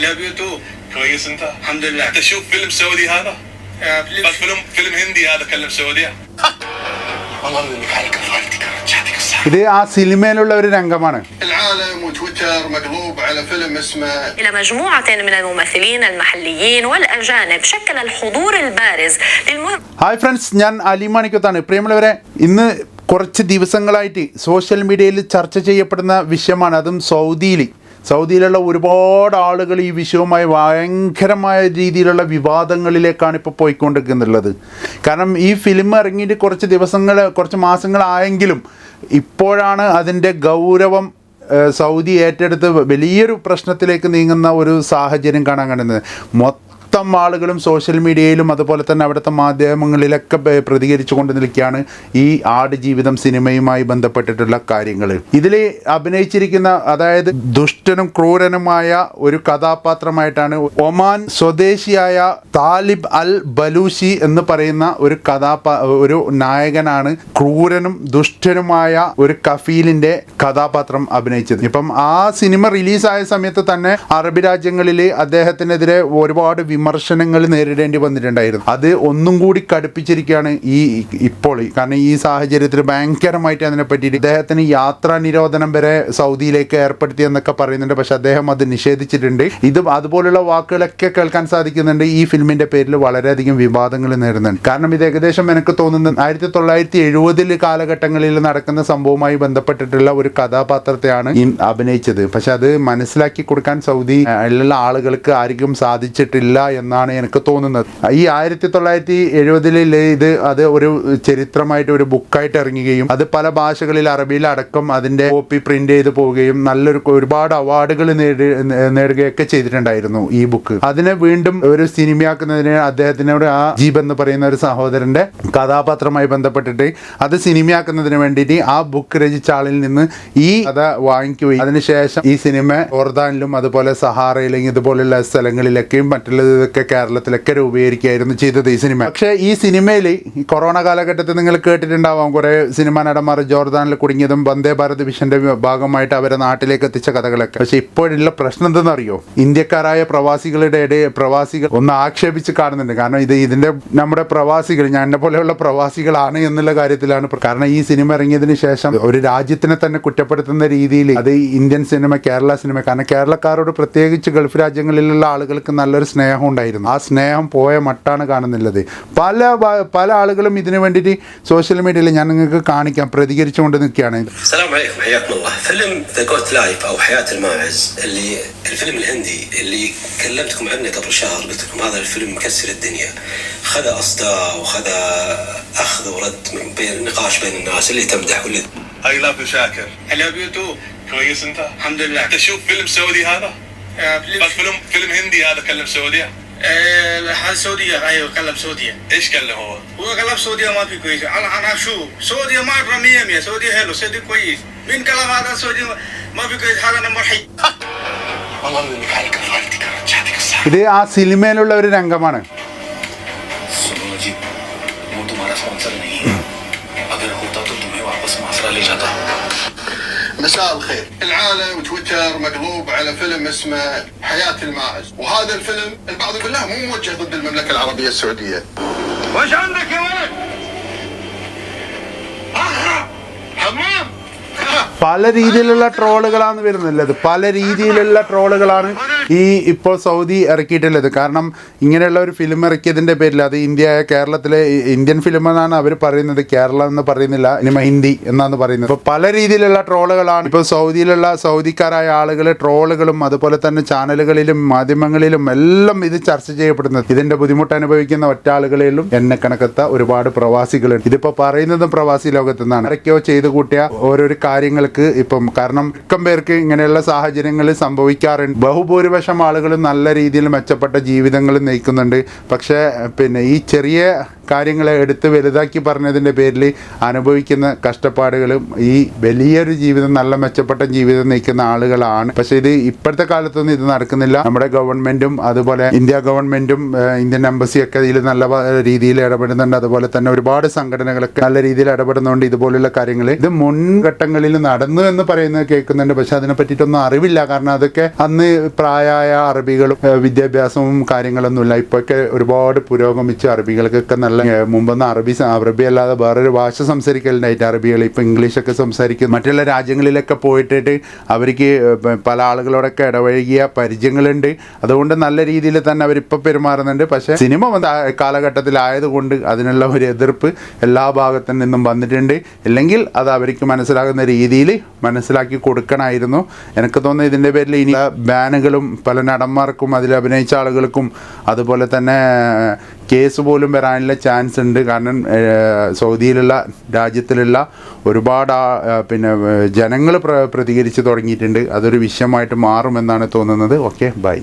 I love you too. كويس انت الحمد لله. انت شوف فيلم سعودي هذا Uh, please. بس فيلم فيلم هندي هذا كلم سعوديه والله انك حالك فالتك يعطيك الصحه ഇത് ആ സിനിമയിലുള്ള ഒരു രംഗമാണ് العالم وتويتر مقلوب على فيلم اسمه إلى مجموعة من الممثلين المحليين والأجانب شكل الحضور البارز للمهم ഹായ് ഫ്രണ്ട്സ് ഞാൻ അലിമാണിക്കത്താണ് പ്രിയമുള്ളവരെ ഇന്ന് കുറച്ച് ദിവസങ്ങളായിട്ട് സോഷ്യൽ മീഡിയയിൽ ചർച്ച ചെയ്യപ്പെടുന്ന വിഷയമാണ് അതും സൗദിയിൽ സൗദിയിലുള്ള ഒരുപാട് ആളുകൾ ഈ വിഷയവുമായി ഭയങ്കരമായ രീതിയിലുള്ള വിവാദങ്ങളിലേക്കാണ് ഇപ്പോൾ പോയിക്കൊണ്ടിരിക്കുന്നുള്ളത്. കാരണം ഈ ഫിലിം ഇറങ്ങിയിട്ട് കുറച്ച് ദിവസങ്ങൾ കുറച്ച് മാസങ്ങളായെങ്കിലും ഇപ്പോഴാണ് അതിന്റെ ഗൗരവം സൗദി ഏറ്റെടുത്ത് വലിയൊരു പ്രശ്നത്തിലേക്ക് നീങ്ങുന്ന ഒരു സാഹചര്യം കാണാൻ കഴിയുന്നത് മൊത്തം ആളുകളും സോഷ്യൽ മീഡിയയിലും അതുപോലെ തന്നെ അവിടുത്തെ മാധ്യമങ്ങളിലൊക്കെ പ്രതികരിച്ചു കൊണ്ട് നിൽക്കുകയാണ് ഈ ആട് ജീവിതം സിനിമയുമായി ബന്ധപ്പെട്ടിട്ടുള്ള കാര്യങ്ങൾ ഇതിൽ അഭിനയിച്ചിരിക്കുന്ന അതായത് ദുഷ്ടനും ക്രൂരനുമായ ഒരു കഥാപാത്രമായിട്ടാണ് ഒമാൻ സ്വദേശിയായ താലിബ് അൽ ബലൂഷി എന്ന് പറയുന്ന ഒരു കഥാപാ ഒരു നായകനാണ് ക്രൂരനും ദുഷ്ടനുമായ ഒരു കഫീലിന്റെ കഥാപാത്രം അഭിനയിച്ചത്. ഇപ്പം ആ സിനിമ റിലീസായ സമയത്ത് തന്നെ അറബ് രാജ്യങ്ങളിൽ അദ്ദേഹത്തിനെതിരെ ഒരുപാട് വിമർശനങ്ങൾ നേരിടേണ്ടി വന്നിട്ടുണ്ടായിരുന്നു. അത് ഒന്നും കൂടി കടുപ്പിച്ചിരിക്കുകയാണ് ഈ ഇപ്പോൾ. കാരണം ഈ സാഹചര്യത്തിൽ ഭയങ്കരമായിട്ട് അതിനെ പറ്റിയിട്ട് ഇദ്ദേഹത്തിന് യാത്രാ നിരോധനം വരെ സൗദിയിലേക്ക് ഏർപ്പെടുത്തി എന്നൊക്കെ പറയുന്നുണ്ട്. പക്ഷെ അദ്ദേഹം അത് നിഷേധിച്ചിട്ടുണ്ട്. ഇത് അതുപോലുള്ള വാക്കുകളൊക്കെ കേൾക്കാൻ സാധിക്കുന്നുണ്ട്. ഈ ഫിലിമിന്റെ പേരിൽ വളരെയധികം വിവാദങ്ങൾ നേരിടുന്നുണ്ട്. കാരണം ഇത് ഏകദേശം എനിക്ക് തോന്നുന്നത് ആയിരത്തി തൊള്ളായിരത്തി എഴുപതിൽ കാലഘട്ടങ്ങളിൽ നടക്കുന്ന സംഭവവുമായി ബന്ധപ്പെട്ടിട്ടുള്ള ഒരു കഥാപാത്രത്തെയാണ് അഭിനയിച്ചത്. പക്ഷെ അത് മനസ്സിലാക്കി കൊടുക്കാൻ സൗദി ഉള്ള ആളുകൾക്ക് ആർക്കും സാധിച്ചിട്ടില്ല എന്നാണ് എനിക്ക് തോന്നുന്നത്. ഈ ആയിരത്തി തൊള്ളായിരത്തി എഴുപതിൽ ഇത് അത് ഒരു ചരിത്രമായിട്ട് ഒരു ബുക്കായിട്ട് ഇറങ്ങുകയും അത് പല ഭാഷകളിൽ അറബിയിൽ അടക്കം അതിന്റെ കോപ്പി പ്രിന്റ് ചെയ്ത് പോവുകയും നല്ലൊരു ഒരുപാട് അവാർഡുകൾ നേടി നേടുകയൊക്കെ ചെയ്തിട്ടുണ്ടായിരുന്നു ഈ ബുക്ക്. അതിനെ വീണ്ടും ഒരു സിനിമയാക്കുന്നതിന് അദ്ദേഹത്തിനോട് ആ ജീബ് എന്ന് പറയുന്ന ഒരു സഹോദരന്റെ കഥാപാത്രമായി ബന്ധപ്പെട്ടിട്ട് അത് സിനിമയാക്കുന്നതിന് വേണ്ടിയിട്ട് ആ ബുക്ക് രചിച്ച ആളിൽ നിന്ന് ഈ കഥ വാങ്ങിക്കുകയും അതിനുശേഷം ഈ സിനിമ ഓർദാനിലും അതുപോലെ സഹാറയിലും ഇതുപോലുള്ള സ്ഥലങ്ങളിലൊക്കെയും മറ്റുള്ളതൊക്കെ കേരളത്തിലൊക്കെ രൂപീകരിക്കുകയായിരുന്നു ചെയ്തത് ഈ സിനിമ. പക്ഷേ ഈ സിനിമയിൽ ഈ കൊറോണ കാലഘട്ടത്തിൽ നിങ്ങൾ കേട്ടിട്ടുണ്ടാവാം കുറേ സിനിമാ നടന്മാർ ജോർദാനിൽ കുടുങ്ങിയതും വന്ദേ ഭാരത് മിഷന്റെ ഭാഗമായിട്ട് അവരെ നാട്ടിലേക്ക് എത്തിച്ച കഥകളൊക്കെ. പക്ഷെ ഇപ്പോഴുള്ള പ്രശ്നം എന്തെന്നറിയോ? ഇന്ത്യക്കാരായ പ്രവാസികളുടെ ഇടയിൽ പ്രവാസികൾ ഒന്ന് ആക്ഷേപിച്ച് കാണുന്നുണ്ട്. കാരണം ഇത് ഇതിന്റെ നമ്മുടെ പ്രവാസികൾ ഞാൻ എന്നെ പോലെയുള്ള പ്രവാസികളാണ് എന്നുള്ള കാര്യത്തിലാണ് കാരണം ഈ സിനിമ ഇറങ്ങിയതിന് ശേഷം ഒരു രാജ്യത്തിനെ തന്നെ കുറ്റപ്പെടുത്തുന്ന രീതിയിൽ അത് ഇന്ത്യൻ സിനിമ കേരള സിനിമ കാരണം കേരളക്കാരോട് പ്രത്യേകിച്ച് ഗൾഫ് രാജ്യങ്ങളിലുള്ള ആളുകൾക്ക് നല്ലൊരു സ്നേഹം ഉണ്ടായിരുന്നു ആ സ്നേഹം പോയ മട്ടാണ് കാണുന്നുള്ളത് പല ഭ- പല ആളുകളും ഇതിനു വേണ്ടിയിട്ട് സോഷ്യൽ മീഡിയയിൽ ഞാൻ നിങ്ങൾക്ക് കാണിക്കാം പ്രതികരിച്ചുകൊണ്ട് നിൽക്കുകയാണ് السلام عليكم حياكم الله فيلم ذا جوت لايف او حياه الماعز اللي الفيلم الهندي اللي كلمتكم عنه قبل شهر قلت لكم هذا الفيلم مكسر الدنيا خذ اصداء وخذ اخذ ورد من بين نقاش بين الناس اللي تمدح واللي اي لاف يو شاكر I love you too. كويس انت الحمد لله. انت شوف فيلم سعودي هذا Uh, please. بس فيلم فيلم هندي هذا كلم سعوديه Uh, هذا سعوديه ايوه كلب سعوديه ايش كلب هو؟ هو كلب سعوديه ما في كويس انا انا شو سعوديه ما 100 100 سعوديه هلو سعوديه كويس مين كلام هذا سعوديه ما في كويس هذا نمبر حي والله انك عليك فعلتك رجعتك الصح ഇത് ആ സിനിമയിലുള്ള ഒരു രംഗമാണ് സുനോജി മുതു മാന സ്പോൺസർ നീ अगर होता तो तुम्हें वापस मासरा ले जाता مساء الخير العالم وتويتر مقلوب على فيلم اسمه حياة الماعز وهذا الفيلم البعض يقول لا مو موجه ضد المملكة العربية السعودية وش عندك يا ولد؟ أخرب حمام പല രീതിയിലുള്ള ട്രോളുകളാണ് വരുന്നുള്ളത് പല രീതിയിലുള്ള ട്രോളുകളാണ് ഈ ഇപ്പോൾ സൗദി ഇറക്കിയിട്ടുള്ളത്. കാരണം ഇങ്ങനെയുള്ള ഒരു ഫിലിം ഇറക്കിയതിന്റെ പേരിൽ അത് ഇന്ത്യ കേരളത്തിലെ ഇന്ത്യൻ ഫിലിം എന്നാണ് അവർ പറയുന്നത്. കേരളം എന്ന് പറയുന്നില്ല സിനിമ ഹിന്ദി എന്നാണ് പറയുന്നത്. ഇപ്പോൾ പല രീതിയിലുള്ള ട്രോളുകളാണ്. ഇപ്പോൾ സൗദിയിലുള്ള സൗദിക്കാരായ ആളുകൾ ട്രോളുകളും അതുപോലെ തന്നെ ചാനലുകളിലും മാധ്യമങ്ങളിലും എല്ലാം ഇത് ചർച്ച ചെയ്യപ്പെടുന്നത്. ഇതിന്റെ ബുദ്ധിമുട്ട് അനുഭവിക്കുന്ന ഒറ്റ ആളുകളിലും എന്നെ കണക്കത്ത ഒരുപാട് പ്രവാസികളുണ്ട്. ഇതിപ്പോൾ പറയുന്നതും പ്രവാസി ലോകത്തു നിന്നാണ്. ആരൊക്കെയോ ചെയ്തു കൂട്ടിയ ഓരോരോ കാര്യങ്ങൾക്ക് ഇപ്പം കാരണം മിക്കം പേർക്ക് ഇങ്ങനെയുള്ള സാഹചര്യങ്ങൾ സംഭവിക്കാറുണ്ട്. ബഹുഭൂരിപക്ഷം ആളുകളും നല്ല രീതിയിൽ മെച്ചപ്പെട്ട ജീവിതങ്ങൾ നയിക്കുന്നുണ്ട്. പക്ഷേ പിന്നെ ഈ ചെറിയ കാര്യങ്ങളെ എടുത്ത് വലുതാക്കി പറഞ്ഞതിന്റെ പേരിൽ അനുഭവിക്കുന്ന കഷ്ടപ്പാടുകളും ഈ വലിയൊരു ജീവിതം നല്ല മെച്ചപ്പെട്ട ജീവിതം നയിക്കുന്ന ആളുകളാണ്. പക്ഷേ ഇത് ഇപ്പോഴത്തെ കാലത്തൊന്നും ഇത് നടക്കുന്നില്ല. നമ്മുടെ ഗവൺമെന്റും അതുപോലെ ഇന്ത്യ ഗവൺമെന്റും ഇന്ത്യൻ എംബസിയൊക്കെ ഇതിൽ നല്ല രീതിയിൽ ഇടപെടുന്നുണ്ട്. അതുപോലെ തന്നെ ഒരുപാട് സംഘടനകളൊക്കെ നല്ല രീതിയിൽ ഇടപെടുന്നുണ്ട് ഇതുപോലുള്ള കാര്യങ്ങൾ. ഇത് മുൻഘട്ടങ്ങളിൽ നടന്നു എന്ന് പറയുന്നത് കേൾക്കുന്നുണ്ട്. പക്ഷെ അതിനെ പറ്റിയിട്ടൊന്നും അറിവില്ല. കാരണം അതൊക്കെ അന്ന് പ്രായമായ അറബികളും വിദ്യാഭ്യാസവും കാര്യങ്ങളൊന്നുമില്ല. ഇപ്പോഴൊക്കെ ഒരുപാട് പുരോഗമിച്ച അറബികൾക്കൊക്കെ നല്ല ഏഹ്, മുമ്പൊന്നും അറബി അറബി അല്ലാതെ വേറൊരു ഭാഷ സംസാരിക്കലുണ്ടായിട്ട് അറബികൾ ഇപ്പം ഇംഗ്ലീഷൊക്കെ സംസാരിക്കും. മറ്റുള്ള രാജ്യങ്ങളിലൊക്കെ പോയിട്ടിട്ട് അവർക്ക് പല ആളുകളോടൊക്കെ ഇടപഴകിയ പരിചയങ്ങളുണ്ട്. അതുകൊണ്ട് നല്ല രീതിയിൽ തന്നെ അവരിപ്പോൾ പെരുമാറുന്നുണ്ട്. പക്ഷേ സിനിമ കാലഘട്ടത്തിലായതുകൊണ്ട് അതിനുള്ള ഒരു എതിർപ്പ് എല്ലാ ഭാഗത്തു നിന്നും വന്നിട്ടുണ്ട്. ഇല്ലെങ്കിൽ അത് അവർക്ക് മനസ്സിലാകുന്ന രീതിയിൽ മനസ്സിലാക്കി കൊടുക്കണമായിരുന്നു. എനിക്ക് തോന്നുന്നു ഇതിന്റെ പേരിൽ ഇനി ബാനുകളും പല നടന്മാർക്കും അതിൽ അഭിനയിച്ച ആളുകൾക്കും അതുപോലെ തന്നെ കേസ് പോലും വരാനുള്ള ചാൻസ് ഉണ്ട്. കാരണം സൗദിയിലുള്ള രാജ്യത്തിലുള്ള ഒരുപാട് പിന്നെ ജനങ്ങൾ പ്ര പ്രതികരിച്ച് തുടങ്ങിയിട്ടുണ്ട്. അതൊരു വിഷയമായിട്ട് മാറുമെന്നാണ് തോന്നുന്നത്. Okay bye